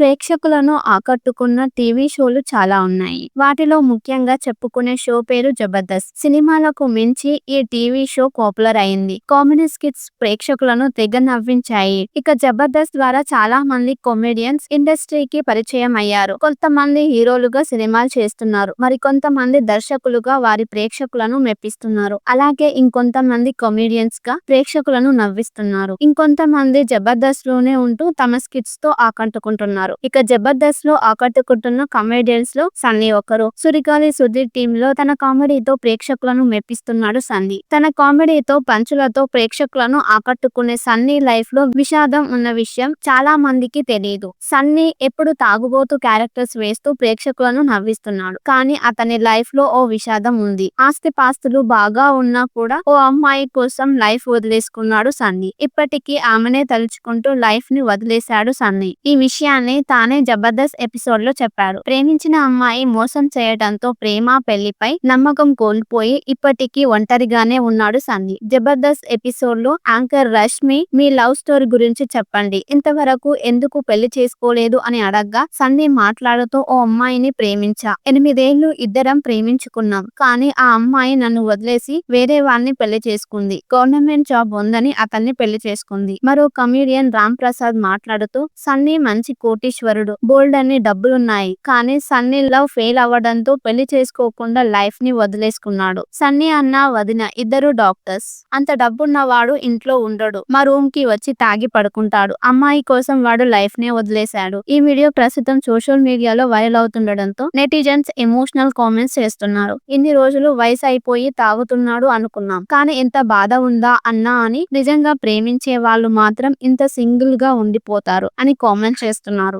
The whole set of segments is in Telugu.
ప్రేక్షకులను ఆకట్టుకున్న టీవీ షోలు చాలా ఉన్నాయి. వాటిలో ముఖ్యంగా చెప్పుకునే షో పేరు జబర్దస్త్. సినిమాలకు మించి ఈ టీవీ షో పాపులర్ అయింది. కామెడీ స్కిట్స్ ప్రేక్షకులను తెగ నవ్వించాయి. ఇక జబర్దస్త్ ద్వారా చాలా మంది కామెడియన్స్ ఇండస్ట్రీకి పరిచయం అయ్యారు. కొంతమంది హీరోలుగా సినిమాలు చేస్తున్నారు. మరి కొంతమంది దర్శకులుగా వారి ప్రేక్షకులను మెప్పిస్తున్నారు. అలాగే ఇంకొంతమంది కామెడియన్స్గా ప్రేక్షకులను నవ్విస్తున్నారు. ఇంకొంతమంది జబర్దస్త్లోనే ఉంటూ తమ స్కిట్స్తో ఆకట్టుకుంటున్నారు. ఇక జబర్దస్త్లో ఆకట్టుకుంటున్న కామెడియన్స్లో సన్నీ ఒకరు. సురిగాలి సుధీర్ టీమ్లో తన కామెడీతో ప్రేక్షకులను మెప్పిస్తున్నాడు సన్నీ. తన కామెడీతో పంచులతో ప్రేక్షకులను ఆకట్టుకునే సన్నీ లైఫ్లో విషాదం ఉన్న విషయం చాలా మందికి తెలియదు సన్నీ ఎప్పుడు తాగుబోతు క్యారెక్టర్స్ వేస్తూ ప్రేక్షకులను నవ్విస్తున్నాడు. కానీ అతని లైఫ్లో ఓ విషాదం ఉంది. ఆస్తి పాస్తులు బాగా ఉన్నా కూడా ఓ అమ్మాయి కోసం లైఫ్ వదిలేసుకున్నాడు సన్నీ. ఇప్పటికీ ఆమెనే తలుచుకుంటూ లైఫ్ని వదిలేశాడు సన్నీ. ఈ విషయాన్ని తానే జబర్దస్త్ ఎపిసోడ్లో చెప్పారు. ప్రేమించిన అమ్మాయి మోసం చేయడంతో ప్రేమ పెళ్ళిపై నమ్మకం కోల్పోయి ఇప్పటికీ ఒంటరిగానే ఉన్నాడు సన్నీ జబర్దస్త్ ఎపిసోడ్లో యాంకర్ రష్మి మీ లవ్ స్టోరీ గురించి చెప్పండి. ఇంతవరకు ఎందుకు పెళ్ళి చేసుకోలేదు? అని అడగ్గా సన్నీ మాట్లాడుతూ ఓ అమ్మాయిని ప్రేమించా. ఎనిమిదేళ్ళు ఇద్దరం ప్రేమించుకున్నాం. కానీ ఆ అమ్మాయి నన్ను వదిలేసి వేరే వాడిని పెళ్ళి చేసుకుంది. గవర్నమెంట్ జాబ్ ఉందని అతన్ని పెళ్ళి చేసుకుంది. మరో కమీడియన్ రామ్ ప్రసాద్ మాట్లాడుతూ సన్నీ మంచి కోటి కోటీశ్వరుడు బోల్డ్ అన్ని డబ్బులున్నాయి. కానీ సన్నీ లవ్ ఫెయిల్ అవ్వడంతో పెళ్ళి చేసుకోకుండా లైఫ్ని వదిలేసుకున్నాడు. సన్నీ అన్న వదిన ఇద్దరు డాక్టర్స్. అంత డబ్బున్నవాడు ఇంట్లో ఉండడు. మా రూమ్కి వచ్చి తాగి పడుకుంటాడు. అమ్మాయి కోసం వాడు లైఫ్ నే వదిలేశాడు. ఈ వీడియో ప్రస్తుతం సోషల్ మీడియాలో వైరల్ అవుతుండడంతో నెటిజన్స్ ఎమోషనల్ కామెంట్స్ చేస్తున్నారు. ఇన్ని రోజులు వయసు అయిపోయి తాగుతున్నాడు అనుకున్నాం. కానీ ఎంత బాధ ఉందా అన్నా అని నిజంగా ప్రేమించే వాళ్ళు మాత్రం ఇంత సింగిల్గా ఉండిపోతారు అని కామెంట్ చేస్తున్నారు.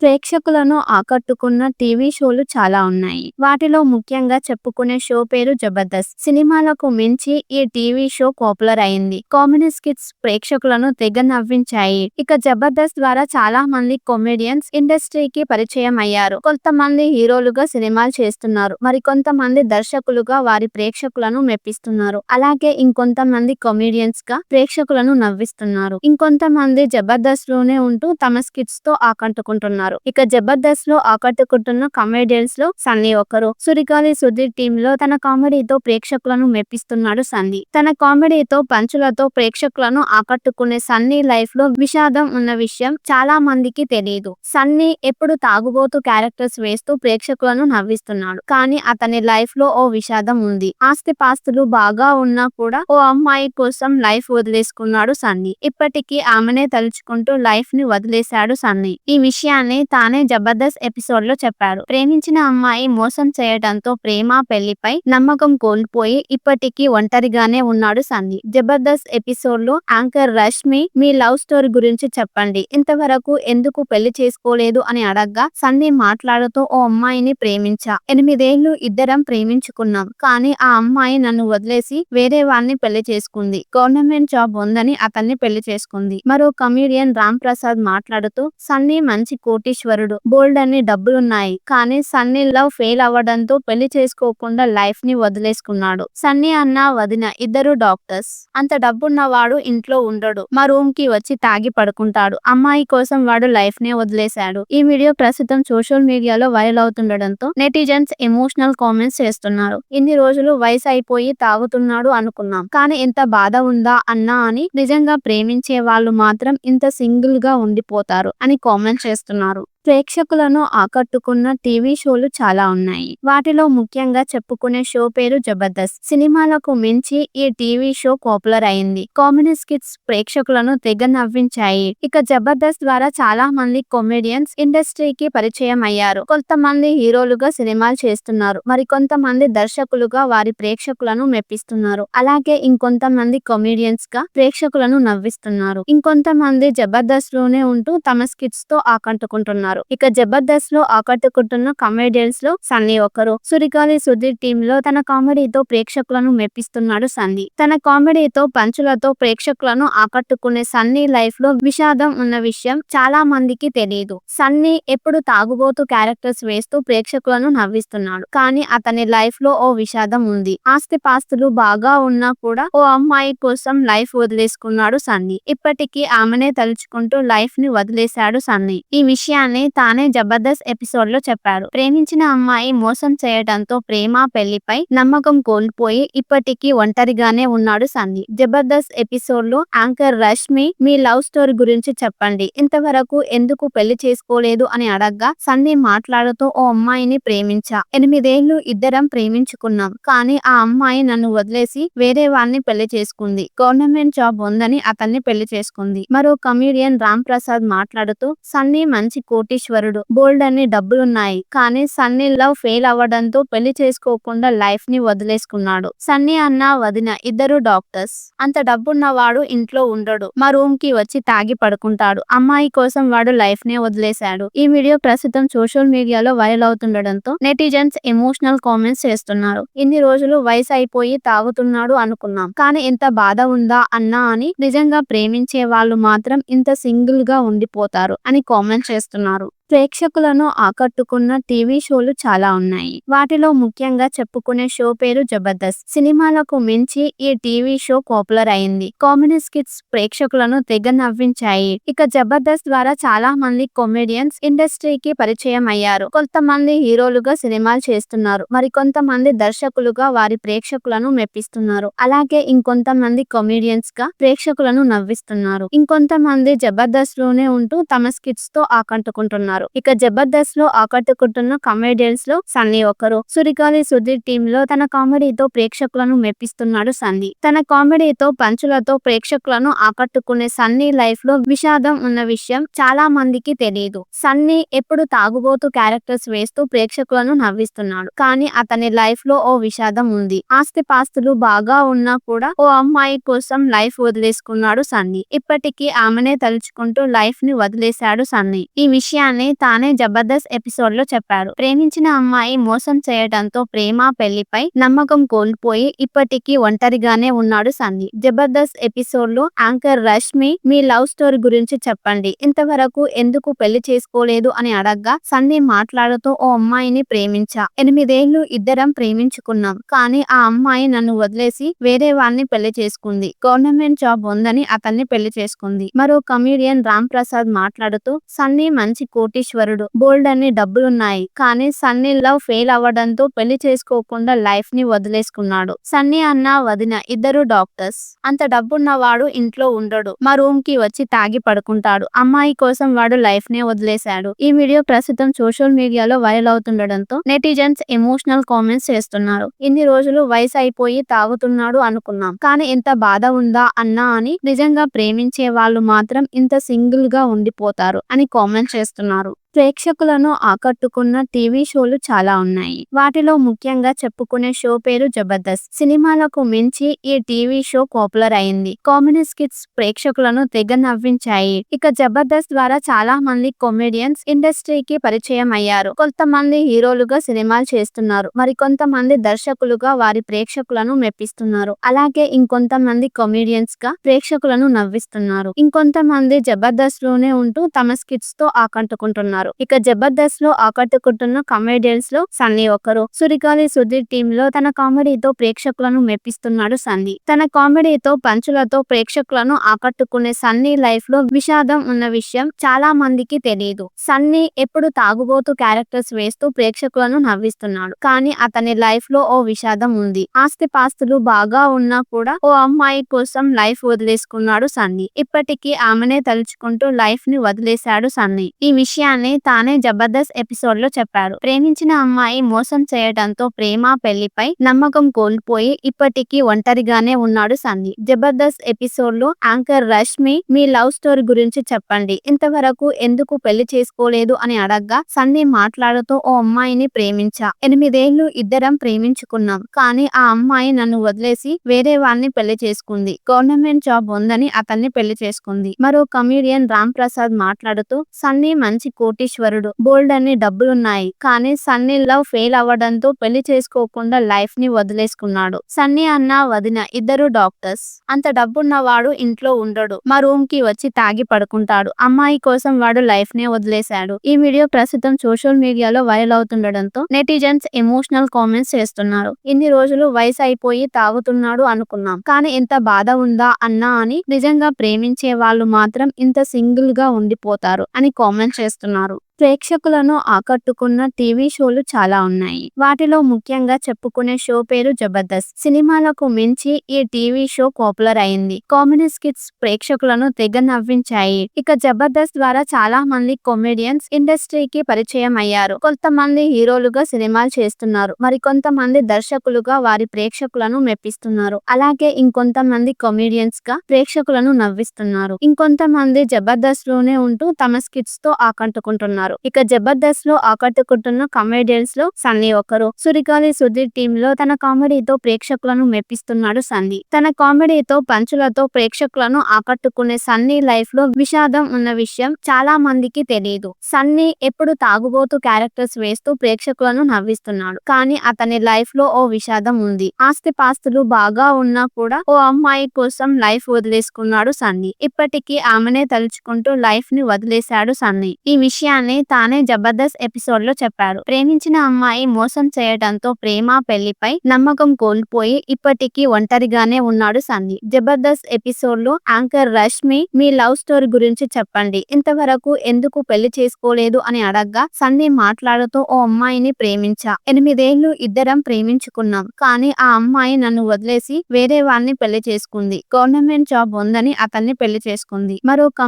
ప్రేక్షకులను ఆకట్టుకున్న టీవీ షోలు చాలా ఉన్నాయి. వాటిలో ముఖ్యంగా చెప్పుకునే షో పేరు జబర్దస్త్. సినిమాలకు మించి ఈ టీవీ షో పాపులర్ అయింది. కామెడీ స్కిట్స్ ప్రేక్షకులను తెగ నవ్వించాయి. ఇక జబర్దస్త్ ద్వారా చాలా మంది కామెడియన్స్ ఇండస్ట్రీకి పరిచయం అయ్యారు. కొంతమంది హీరోలుగా సినిమాలు చేస్తున్నారు. మరి కొంతమంది దర్శకులుగా వారి ప్రేక్షకులను మెప్పిస్తున్నారు. అలాగే ఇంకొంతమంది కామెడియన్స్గా ప్రేక్షకులను నవ్విస్తున్నారు. ఇంకొంతమంది జబర్దస్త్లోనే ఉంటూ తమ స్కిట్స్తో ఆకట్టుకుంటున్నారు. ఇక జబర్దస్త్లో ఆకట్టుకుంటున్న కమెడియన్స్లో సన్నీ ఒకరు. సురిగాలి సుధీర్ టీమ్లో తన కామెడీతో ప్రేక్షకులను మెప్పిస్తున్నాడు సన్నీ. తన కామెడీతో పంచులతో ప్రేక్షకులను ఆకట్టుకునే సన్నీ లైఫ్లో విషాదం ఉన్న విషయం చాలా మందికి తెలియదు సన్నీ ఎప్పుడు తాగుబోతు క్యారెక్టర్స్ వేస్తూ ప్రేక్షకులను నవ్విస్తున్నాడు. కానీ అతని లైఫ్లో ఓ విషాదం ఉంది. ఆస్తి పాస్తులు బాగా ఉన్నా కూడా ఓ అమ్మాయి కోసం లైఫ్ వదిలేసుకున్నాడు సన్నీ. ఇప్పటికీ ఆమెనే తలుచుకుంటూ లైఫ్ని వదిలేశాడు సన్నీ. ఈ విషయాన్ని తానే జబర్దస్త్ ఎపిసోడ్లో చెప్పారు. ప్రేమించిన అమ్మాయి మోసం చేయడంతో ప్రేమ పెళ్ళిపై నమ్మకం కోల్పోయి ఇప్పటికీ ఒంటరిగానే ఉన్నాడు సన్నీ జబర్దస్త్ ఎపిసోడ్లో యాంకర్ రష్మి మీ లవ్ స్టోరీ గురించి చెప్పండి. ఇంతవరకు ఎందుకు పెళ్ళి చేసుకోలేదు? అని అడగ్గా సన్నీ మాట్లాడుతూ ఓ అమ్మాయిని ప్రేమించా. ఎనిమిదేళ్ళు ఇద్దరం ప్రేమించుకున్నాం. కానీ ఆ అమ్మాయి నన్ను వదిలేసి వేరే వాడిని పెళ్ళి చేసుకుంది. గవర్నమెంట్ జాబ్ ఉందని అతన్ని పెళ్ళి చేసుకుంది. మరో కమీడియన్ రామ్ ప్రసాద్ మాట్లాడుతూ సన్నీ మంచి కోటీశ్వరుడు. బోల్డ్ అన్ని డబ్బులున్నాయి. కానీ సన్నీ లవ్ ఫెయిల్ అవ్వడంతో పెళ్ళి చేసుకోకుండా లైఫ్ని వదిలేసుకున్నాడు. సన్నీ అన్న వదిన ఇద్దరు డాక్టర్స్. అంత డబ్బున్నవాడు ఇంట్లో ఉండడు. మా రూమ్కి వచ్చి తాగి పడుకుంటాడు. అమ్మాయి కోసం వాడు లైఫ్ నే వదిలేశాడు. ఈ వీడియో ప్రస్తుతం సోషల్ మీడియాలో వైరల్ అవుతుండడంతో నెటిజన్స్ ఎమోషనల్ కామెంట్స్ చేస్తున్నారు. ఇన్ని రోజులు వయసు అయిపోయి తాగుతున్నాడు అనుకున్నాం. కానీ ఎంత బాధ ఉందా అన్నా అని నిజంగా ప్రేమించే వాళ్ళు మాత్రం ఇంత సింగిల్గా ఉండిపోతారు అని కామెంట్ చేస్తున్నారు. చేశారు ప్రేక్షకులను ఆకట్టుకున్న టీవీ షోలు చాలా ఉన్నాయి. వాటిలో ముఖ్యంగా చెప్పుకునే షో పేరు జబర్దస్త్. సినిమాలకు మించి ఈ టీవీ షో పాపులర్ అయింది. కామెడీ స్కిట్స్ ప్రేక్షకులను తెగ నవ్వించాయి. ఇక జబర్దస్త్ ద్వారా చాలా మంది కామెడియన్స్ ఇండస్ట్రీకి పరిచయం అయ్యారు. కొంతమంది హీరోలుగా సినిమాలు చేస్తున్నారు. మరి కొంతమంది దర్శకులుగా వారి ప్రేక్షకులను మెప్పిస్తున్నారు. అలాగే ఇంకొంతమంది కామెడియన్స్గా ప్రేక్షకులను నవ్విస్తున్నారు. ఇంకొంతమంది జబర్దస్త్లోనే ఉంటూ తమ స్కిట్స్తో ఆకట్టుకుంటున్నారు. ఇక జబర్దస్త్లో ఆకట్టుకుంటున్న కామెడియన్స్లో సన్నీ ఒకరు. సురిగాలి సుధీర్ టీమ్లో తన కామెడీతో ప్రేక్షకులను మెప్పిస్తున్నాడు సన్నీ. తన కామెడీతో పంచులతో ప్రేక్షకులను ఆకట్టుకునే సన్నీ లైఫ్లో విషాదం ఉన్న విషయం చాలా మందికి తెలియదు సన్నీ ఎప్పుడు తాగుబోతు క్యారెక్టర్స్ వేస్తూ ప్రేక్షకులను నవ్విస్తున్నాడు. కానీ అతని లైఫ్లో ఓ విషాదం ఉంది. ఆస్తి పాస్తులు బాగా ఉన్నా కూడా ఓ అమ్మాయి కోసం లైఫ్ వదిలేసుకున్నాడు సన్నీ. ఇప్పటికీ ఆమెనే తలుచుకుంటూ లైఫ్ని వదిలేశాడు సన్నీ. ఈ విషయాన్ని అని తానే జబర్దస్త్ ఎపిసోడ్లో చెప్పారు ప్రేమించిన అమ్మాయి మోసం చేయడంతో ప్రేమ పెళ్ళిపై నమ్మకం కోల్పోయి ఇప్పటికీ ఒంటరిగానే ఉన్నాడు సన్నీ జబర్దస్త్ ఎపిసోడ్లో యాంకర్ రష్మి మీ లవ్ స్టోరీ గురించి చెప్పండి. ఇంతవరకు ఎందుకు పెళ్ళి చేసుకోలేదు? అని అడగ్గా సన్నీ మాట్లాడుతూ ఓ అమ్మాయిని ప్రేమించా. ఎనిమిదేళ్ళు ఇద్దరం ప్రేమించుకున్నాం. కానీ ఆ అమ్మాయి నన్ను వదిలేసి వేరే వాడిని పెళ్ళి చేసుకుంది. గవర్నమెంట్ జాబ్ ఉందని అతన్ని పెళ్ళి చేసుకుంది. మరో కమీడియన్ రామ్ ప్రసాద్ మాట్లాడుతూ సన్నీ మంచి కోటీశ్వరుడు. బోల్డ్ అన్ని డబ్బులున్నాయి. కానీ సన్నీ లవ్ ఫెయిల్ అవ్వడంతో పెళ్ళి చేసుకోకుండా లైఫ్ని వదిలేసుకున్నాడు. సన్నీ అన్న వదిన ఇద్దరు డాక్టర్స్. అంత డబ్బున్నవాడు ఇంట్లో ఉండడు. మా రూమ్కి వచ్చి తాగి పడుకుంటాడు. అమ్మాయి కోసం వాడు లైఫ్ నే వదిలేశాడు. ఈ వీడియో ప్రస్తుతం సోషల్ మీడియాలో వైరల్ అవుతుండడంతో నెటిజన్స్ ఎమోషనల్ కామెంట్స్ చేస్తున్నారు. ఇన్ని రోజులు వయసు అయిపోయి తాగుతున్నాడు అనుకున్నాం. కానీ ఎంత బాధ ఉందా అన్నా అని నిజంగా ప్రేమించే వాళ్ళు మాత్రం ఇంత సింగిల్గా ఉండిపోతారు అని కామెంట్ చేస్తున్నారు. ఉన్నారు. ప్రేక్షకులను ఆకట్టుకున్న టీవీ షోలు చాలా ఉన్నాయి. వాటిలో ముఖ్యంగా చెప్పుకునే షో పేరు జబర్దస్త్. సినిమాలకు మించి ఈ టీవీ షో పాపులర్ అయింది. కామెడీ స్కిట్స్ ప్రేక్షకులను తెగ నవ్వించాయి. ఇక జబర్దస్త్ ద్వారా చాలా మంది కామెడియన్స్ ఇండస్ట్రీకి పరిచయం అయ్యారు. కొంతమంది హీరోలుగా సినిమాలు చేస్తున్నారు. మరి కొంతమంది దర్శకులుగా వారి ప్రేక్షకులను మెప్పిస్తున్నారు. అలాగే ఇంకొంతమంది కామెడియన్స్గా ప్రేక్షకులను నవ్విస్తున్నారు. ఇంకొంతమంది జబర్దస్త్లోనే ఉంటూ తమ స్కిట్స్తో ఆకట్టుకుంటున్నారు. ఇక జబర్దస్త్లో ఆకట్టుకుంటున్న కామెడియన్స్లో సన్నీ ఒకరు. సురికాలి సుధీర్ టీమ్లో తన కామెడీతో ప్రేక్షకులను మెప్పిస్తున్నాడు సన్నీ. తన కామెడీతో పంచులతో ప్రేక్షకులను ఆకట్టుకునే సన్నీ లైఫ్లో విషాదం ఉన్న విషయం చాలా మందికి తెలియదు సన్నీ ఎప్పుడు తాగుబోతు క్యారెక్టర్స్ వేస్తూ ప్రేక్షకులను నవ్విస్తున్నాడు. కానీ అతని లైఫ్లో ఓ విషాదం ఉంది. ఆస్తి పాస్తులు బాగా ఉన్నా కూడా ఓ అమ్మాయి కోసం లైఫ్ వదిలేసుకున్నాడు సన్నీ. ఇప్పటికీ ఆమెనే తలుచుకుంటూ లైఫ్ని వదిలేశాడు సన్నీ. ఈ విషయాన్ని తానే జబర్దస్త్ ఎపిసోడ్లో చెప్పారు. ప్రేమించిన అమ్మాయి మోసం చేయడంతో ప్రేమ పెళ్ళిపై నమ్మకం కోల్పోయి ఇప్పటికీ ఒంటరిగానే ఉన్నాడు సన్నీ జబర్దస్త్ ఎపిసోడ్లో యాంకర్ రష్మి మీ లవ్ స్టోరీ గురించి చెప్పండి. ఇంతవరకు ఎందుకు పెళ్ళి చేసుకోలేదు? అని అడగ్గా సన్నీ మాట్లాడుతూ ఓ అమ్మాయిని ప్రేమించా. ఎనిమిదేళ్ళు ఇద్దరం ప్రేమించుకున్నాం. కానీ ఆ అమ్మాయి నన్ను వదిలేసి వేరే వాడిని పెళ్ళి చేసుకుంది. గవర్నమెంట్ జాబ్ ఉందని అతన్ని పెళ్ళి చేసుకుంది. మరో కమీడియన్ రామ్ ప్రసాద్ మాట్లాడుతూ సన్నీ మంచి కోటి కోటీశ్వరుడు. బోల్డ్ అన్ని డబ్బులున్నాయి. కానీ సన్నీ లవ్ ఫెయిల్ అవ్వడంతో పెళ్ళి చేసుకోకుండా లైఫ్ని వదిలేసుకున్నాడు. సన్నీ అన్న వదిన ఇద్దరు డాక్టర్స్. అంత డబ్బున్నవాడు ఇంట్లో ఉండడు. మా రూమ్కి వచ్చి తాగి పడుకుంటాడు. అమ్మాయి కోసం వాడు లైఫ్ నే వదిలేశాడు. ఈ వీడియో ప్రస్తుతం సోషల్ మీడియాలో వైరల్ అవుతుండడంతో నెటిజన్స్ ఎమోషనల్ కామెంట్స్ చేస్తున్నారు. ఇన్ని రోజులు వయసు అయిపోయి తాగుతున్నాడు అనుకున్నాం. కానీ ఎంత బాధ ఉందా అన్నా అని నిజంగా ప్రేమించే వాళ్ళు మాత్రం ఇంత సింగిల్గా ఉండిపోతారు అని కామెంట్ చేస్తున్నారు. ప్రేక్షకులను ఆకట్టుకున్న టీవీ షోలు చాలా ఉన్నాయి. వాటిలో ముఖ్యంగా చెప్పుకునే షో పేరు జబర్దస్త్. సినిమాలకు మించి ఈ టీవీ షో పాపులర్ అయింది. కామెడీ స్కిట్స్ ప్రేక్షకులను తెగ నవ్వించాయి. ఇక జబర్దస్త్ ద్వారా చాలా మంది కామెడియన్స్ ఇండస్ట్రీకి పరిచయం అయ్యారు. కొంతమంది హీరోలుగా సినిమాలు చేస్తున్నారు. మరి కొంతమంది దర్శకులుగా వారి ప్రేక్షకులను మెప్పిస్తున్నారు. అలాగే ఇంకొంతమంది కామెడియన్స్గా ప్రేక్షకులను నవ్విస్తున్నారు. ఇంకొంతమంది జబర్దస్త్లోనే ఉంటూ తమ స్కిట్స్తో ఆకట్టుకుంటున్నారు. ఇక జబర్దస్త్లో ఆకట్టుకుంటున్న కామెడియన్స్లో సన్నీ ఒకరు. సురికాలి సుధీర్ టీమ్లో తన కామెడీతో ప్రేక్షకులను మెప్పిస్తున్నాడు సన్నీ. తన కామెడీతో పంచులతో ప్రేక్షకులను ఆకట్టుకునే సన్నీ లైఫ్లో విషాదం ఉన్న విషయం చాలా మందికి తెలియదు సన్నీ ఎప్పుడు తాగుబోతు క్యారెక్టర్స్ వేస్తూ ప్రేక్షకులను నవ్విస్తున్నాడు. కానీ అతని లైఫ్లో ఓ విషాదం ఉంది. ఆస్తి పాస్తులు బాగా ఉన్నా కూడా ఓ అమ్మాయి కోసం లైఫ్ వదిలేసుకున్నాడు సన్నీ. ఇప్పటికీ ఆమెనే తలుచుకుంటూ లైఫ్ని వదిలేశాడు సన్నీ. ఈ విషయాన్ని తానే జబర్దస్త్ ఎపిసోడ్లో చెప్పారు ప్రేమించిన అమ్మాయి మోసం చేయడంతో ప్రేమ పెళ్ళిపై నమ్మకం కోల్పోయి ఇప్పటికీ ఒంటరిగానే ఉన్నాడు సన్నీ జబర్దస్త్ ఎపిసోడ్లో యాంకర్ రష్మి మీ లవ్ స్టోరీ గురించి చెప్పండి. ఇంతవరకు ఎందుకు పెళ్ళి చేసుకోలేదు అని అడగ్గా సన్నీ మాట్లాడుతూ ఓ అమ్మాయిని ప్రేమించా. ఎనిమిదేళ్ళు ఇద్దరం ప్రేమించుకున్నాం. కానీ ఆ అమ్మాయి నన్ను వదిలేసి వేరే వాడిని పెళ్ళి చేసుకుంది. గవర్నమెంట్ జాబ్ ఉందని అతన్ని పెళ్ళి చేసుకుంది. మరో కమీడియన్ రామ్ ప్రసాద్ మాట్లాడుతూ సన్నీ మంచి కోటీశ్వరుడు. బోల్డ్ అన్ని డబ్బులున్నాయి. కానీ సన్నీ లవ్ ఫెయిల్ అవ్వడంతో పెళ్ళి చేసుకోకుండా లైఫ్ని వదిలేసుకున్నాడు. సన్నీ అన్న వదిన ఇద్దరు డాక్టర్స్. అంత డబ్బున్నవాడు ఇంట్లో ఉండడు. మా రూమ్కి వచ్చి తాగి పడుకుంటాడు. అమ్మాయి కోసం వాడు లైఫ్ నే వదిలేశాడు. ఈ వీడియో ప్రస్తుతం సోషల్ మీడియాలో వైరల్ అవుతుండడంతో నెటిజన్స్ ఎమోషనల్ కామెంట్స్ చేస్తున్నారు. ఇన్ని రోజులు వయసు అయిపోయి తాగుతున్నాడు అనుకున్నాం. కానీ ఎంత బాధ ఉందా అన్నా అని నిజంగా ప్రేమించే వాళ్ళు మాత్రం ఇంత సింగిల్గా ఉండిపోతారు అని కామెంట్ చేస్తున్నారు. ప్రేక్షకులను ఆకట్టుకున్న టీవీ షోలు చాలా ఉన్నాయి. వాటిలో ముఖ్యంగా చెప్పుకునే షో పేరు జబర్దస్త్. సినిమాలకు మించి ఈ టీవీ షో పాపులర్ అయింది. కామెడీ స్కిట్స్ ప్రేక్షకులను తెగ నవ్వించాయి. ఇక జబర్దస్త్ ద్వారా చాలా మంది కామెడియన్స్ ఇండస్ట్రీకి పరిచయం అయ్యారు. కొంతమంది హీరోలుగా సినిమాలు చేస్తున్నారు. మరి కొంతమంది దర్శకులుగా వారి ప్రేక్షకులను మెప్పిస్తున్నారు. అలాగే ఇంకొంతమంది కామెడియన్స్గా ప్రేక్షకులను నవ్విస్తున్నారు. ఇంకొంతమంది జబర్దస్త్లోనే ఉంటూ తమ స్కిట్స్తో ఆకట్టుకుంటున్నారు. ఇక జబర్దస్త్లో ఆకట్టుకుంటున్న కామెడియన్స్లో సన్నీ ఒకరు. సురిగాలి సుధీర్ టీమ్లో తన కామెడీతో ప్రేక్షకులను మెప్పిస్తున్నాడు సన్నీ. తన కామెడీతో పంచులతో ప్రేక్షకులను ఆకట్టుకునే సన్నీ లైఫ్లో విషాదం ఉన్న విషయం చాలా మందికి తెలియదు సన్నీ ఎప్పుడు తాగుబోతు క్యారెక్టర్స్ వేస్తూ ప్రేక్షకులను నవ్విస్తున్నాడు. కానీ అతని లైఫ్లో ఓ విషాదం ఉంది. ఆస్తి పాస్తులు బాగా ఉన్నా కూడా ఓ అమ్మాయి కోసం లైఫ్ వదిలేసుకున్నాడు సన్నీ. ఇప్పటికీ ఆమెనే తలుచుకుంటూ లైఫ్ని వదిలేశాడు సన్నీ. ఈ విషయాన్ని తానే జబర్దస్త్ ఎపిసోడ్లో చెప్పారు. ప్రేమించిన అమ్మాయి మోసం చేయడంతో ప్రేమ పెళ్ళిపై నమ్మకం కోల్పోయి ఇప్పటికీ ఒంటరిగానే ఉన్నాడు సంధి. జబర్దస్త్ ఎపిసోడ్లో యాంకర్ రష్మి మీ లవ్ స్టోరీ గురించి చెప్పండి. ఇంతవరకు ఎందుకు పెళ్ళి చేసుకోలేదు? అని అడగ్గా సంధి మాట్లాడుతూ ఓ అమ్మాయిని ప్రేమించా. ఎనిమిదేళ్ళు ఇద్దరం ప్రేమించుకున్నాం. కానీ ఆ అమ్మాయి నన్ను వదిలేసి వేరే వాడిని పెళ్ళి చేసుకుంది. గవర్నమెంట్ జాబ్ ఉందని అతన్ని పెళ్ళి చేసుకుంది. మరో